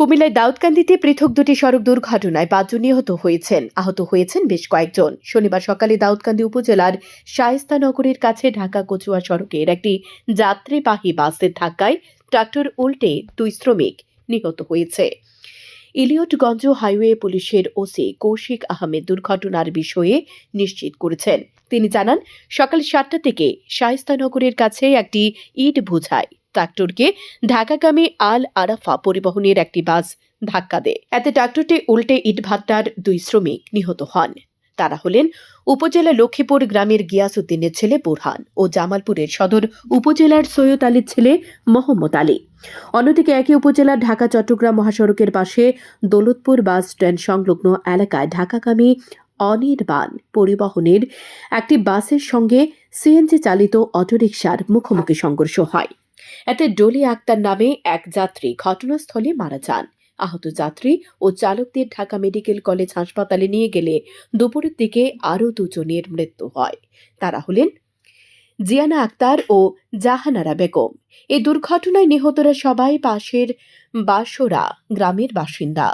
কুমিল্লার দাউদকান্দিতে পৃথক দুটি সড়ক দুর্ঘটনায় পাঁচজন নিহত হয়েছেন। আহত হয়েছেন বেশ কয়েকজন। শনিবার সকালে দাউদকান্দি উপজেলার শায়েস্তানগরের কাছে ঢাকা কচুয়া সড়কের একটি যাত্রীবাহী বাসের ধাক্কায় ট্রাক্টর উল্টে দুই শ্রমিক নিহত হয়েছে। ইলিয়টগঞ্জ হাইওয়ে পুলিশের ওসি কৌশিক আহমেদ দুর্ঘটনার বিষয়ে নিশ্চিত করেছেন। তিনি জানান, সকাল সাতটা থেকে শায়েস্তানগরের কাছে একটি ইট বোঝায়। ট্রাক্টরকে ঢাকাগামী আল আরাফা পরিবহনের একটি বাস ধাক্কা দেয়। এতে ট্রাক্টরটি উল্টে ইটভাটার দুই শ্রমিক নিহত হন। তারা হলেন উপজেলা লক্ষ্মীপুর গ্রামের গিয়াসউদ্দিনের ছেলে বুরহান ও জামালপুরের সদর উপজেলার সৈয়দ আলীর ছেলে মোহাম্মদ আলী। অন্যদিকে একই উপজেলার ঢাকা চট্টগ্রাম মহাসড়কের পাশে দৌলতপুর বাস স্ট্যান্ড সংলগ্ন এলাকায় ঢাকাগামী অনির্বাণ পরিবহনের একটি বাসের সঙ্গে সিএনজি চালিত অটোরিকশার মুখোমুখি সংঘর্ষ হয়। এতে ডলি আক্তার নামে এক যাত্রী ঘটনাস্থলে মারা যান। আহত যাত্রী ও চালকদের ঢাকা মেডিকেল কলেজ হাসপাতালে নিয়ে গেলে দুপুরের দিকে আরও দুজনের মৃত্যু হয়। তারা হলেন জিয়ানা আক্তার ও জাহানারা বেগম। এই দুর্ঘটনায় নিহতরা সবাই পাশের বাসরা গ্রামের বাসিন্দা।